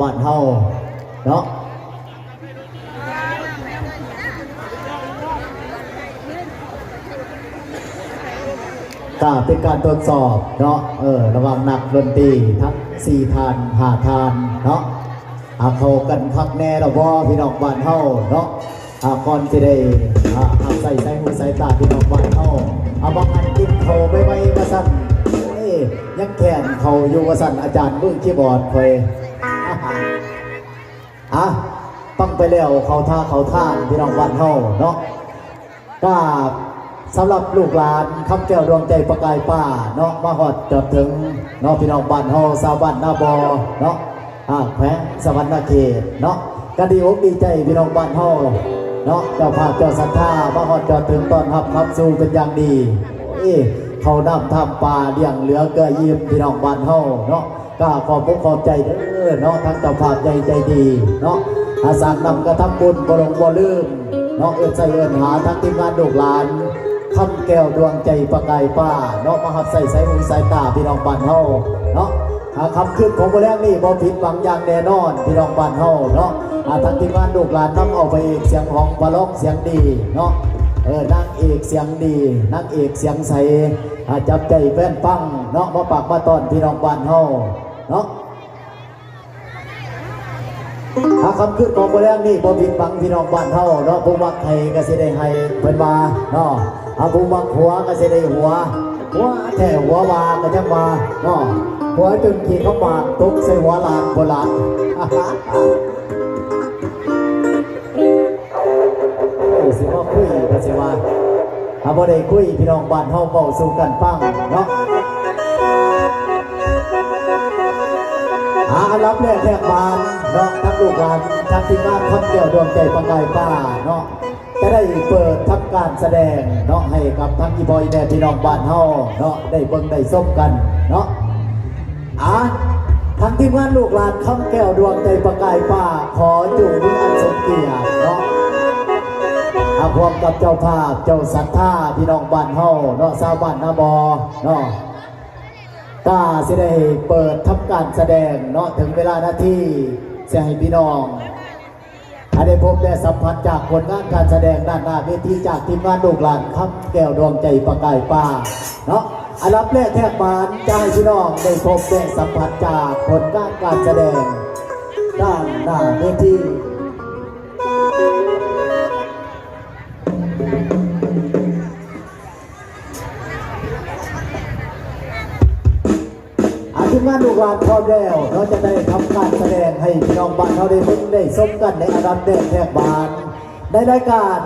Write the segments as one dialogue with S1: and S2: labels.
S1: บ้านเฮา
S2: เนาะก็เป็นการตรวจสอบเนาะเออระวังหนักดนตรีทั้งสี่ทานหาทานเนาะอาเขากันพักแน่ระบอพี่น้องบ้านเฮาเนาะอาก่อนที่ได้อาใส่ใส่มือใส่ตาพี่น้องบ้านเฮาเอาบางอันกินเขาไม่ไม่มาสั่นเอ้ยยังแขนเขาอยู่วสันอาจารย์มึงคีย์บอร์ดคอย อะปังไปแล้วเขาท่าเขาท่านพี่น้องบ้านเฮาเนาะก็สำหรับลูกหลานคำแก้วดวงใจประกายป้าเนาะมาฮอดจอดถึงเนาะพี่น้องบ้านเฮาชาวบ้านนาบอเนาะอ่าแขวงสวรรณเขตเนาะก็ดีอกดีใจพี่น้องบ้านเฮาเนาะเจ้าภาพเจ้าศรัทธามาฮอดจอดถึงตอนรับคำสู่เป็นอย่างดีเอ้เขานำทำปลาเลี้ยงเหลือเกยยิ้มพี่น้องบ้านเฮาเนาะก็ขอบคุณขอบใจเด้อ เนาะทั้งเจ้าภาพใจใจดีเนาะอาสานํกระทำบุญบ่ลงบ่ลืมเนาะเอิ้นใจเอิ้นหาทั้งทีมงานลูกหลานคำแก้วดวงใจประกายป้าเนาะมาหัดใส่ใส่หูใส่ตาพี่น้องบ้านเฮาเนาะหาคำขึ้นของบ่แรงนี่บ่ผิดหวังอย่างแน่นอนพี่น้องบ้านเฮาเนาะอาทั้งทีมงานลูกหลานนำเอาไปเอกเสียงของบาลองเสียงดีเนาะเออนางเอกเสียงดีนางเอกเสียงใสอาจับใจแฟนปังเนาะมาปากมาตอนพี่น้องบ้านเฮาเนาะหา คำขึ้นของโบแราณนี่บ่ผิดบังพี่น้องบ้านเฮาเนาะผู้มักไทยก็สิได้ให้เพิ่นว่าเนาะอาผู้มักหัวก็สิได้หัว หัวแท้หัววาก็จังว่าเนาะหัวจนขี้เข้าปากตกใส่หัวหลานโบราณโอ้สิว่าคุยก็สิว่าถ้าบ่ได้คุยพี่น้องบ้านเฮาเว้าสู่กันฟังเนาะ รับแรกแรกบานเนาะทั้งลูกหลานทั้งทีมงานคำเกี่ยวดวงใจประกายป้าเนาะจะได้เปิดทำการแสดงเนาะให้กับทั้งอีบอยแน่พี่น้องบ้านเฮาเนาะได้เบิ่งได้ส้มกันเนาะอะทั้งทีมงานลูกหลานคำแก้วดวงใจประกายป้าขอจุ่มวิอันสมเกียรติเนาะอาพร้อมกับเจ้าภาพเจ้าศรัทธาพี่น้องบ้านเฮาเนาะชาวบ้านนาบอเนาะ กาสิได้เปิดทำการแสดงเนาะถึงเวลาหน้าที่จะให้พี่น้องอันได้พบได้สัมผัสจากผลงานการแสดงด้านหน้าเวทีจากทีมงานลูกหลานครับแก้วดวงใจประกายป้าเนาะ
S3: อันดับแรกแทบบานจะให้พี่น้องได้พบได้สัมผัสจากผลการการแสดงด้านหน้าเวที ทีมงานพร้อมแล้วเราจะได้ทำการแสดงให้พี่น้องบ้านเขาได้เพิ่งได้ชมกันในอันดับแรกแทบบานในรายการ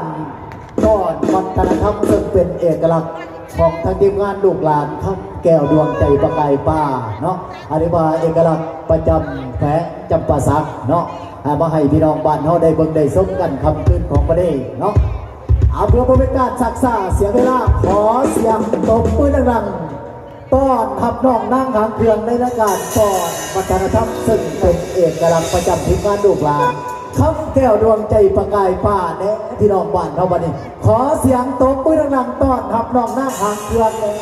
S3: ก่อนวัฒนธรรมซึ่งเป็นเอกลักษณ์ของทางทีมงานลูกหลานข้ามแก้วดวงใจประกายป้าเนาะอันนี้ว่าเอกลักษณ์ประจำแฝงจำปาสักเนาะมาให้พี่น้องบ้านเขาได้เบิ่งได้ชมกันคำขึ้นของประเทศเนาะเอาเพื่อบ่เป็นการซักซ่าเสียเวลาขอเสียงตบมือดังๆ ต้อนขับน้องนั่งหางเครื่องในรายการก่อนวัฒนธรรมซึ่งเป็นเอกลักษณ์ประจำทีมงานลูกลานคำแก้วดวงใจประกายป่าเนะที่น้องบ้านเราบันนี้ขอเสียงตบมือดังๆต้อนขับน้องนั่งหางเครื่องเลย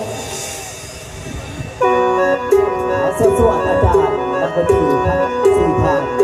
S3: สวัสดีอาจารย์นักดนตรีทั้งสี่ทาง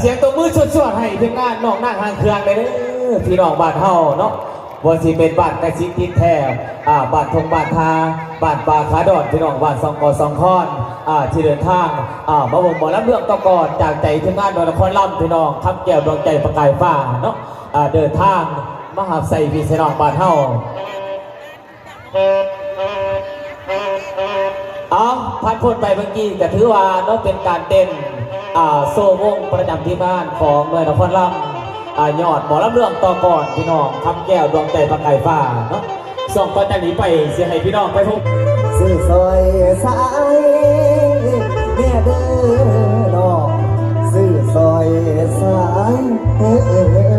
S3: เสียงตั
S4: วมือสวด
S1: ๆให้ทีมงานน้องนั่งทางเครื่องเลยเด้อพี่น้องบ้านเฮาเนาะว่าสิเป็นบ้านกระชิกทิศแทบอ่าบ้านทงบ้านทาบ้านปลาขาดอนพี่น้องบ้านสองกอสองคอนอ่าที่เดินทางอ่ามาบ่งหมอลำเรื่องต่อก่อนจากใจทีมงานนนครล่ำพี่น้องคำแก้วดวงใจประกายฟ้าเนาะอ่าเดินทางมหาใส่พี่น้องบ้านเฮาเอาพันคนไปเมื่อกี้ก็ถือว่าเนาะเป็นการเต้น โซวงประจำที่บ้านของเมืองนครลำอยอดหมอลำเรื่องต่อก่อนพี่น้องคำแก้วดวงใจประกายฟ้าเนาะส่งต่อจากนี้ไปเสียให้พี่น้องไปพบ
S5: สื่อซอยสายแม่เด้อน้อง
S6: สื่
S5: อ
S1: ซอยสาย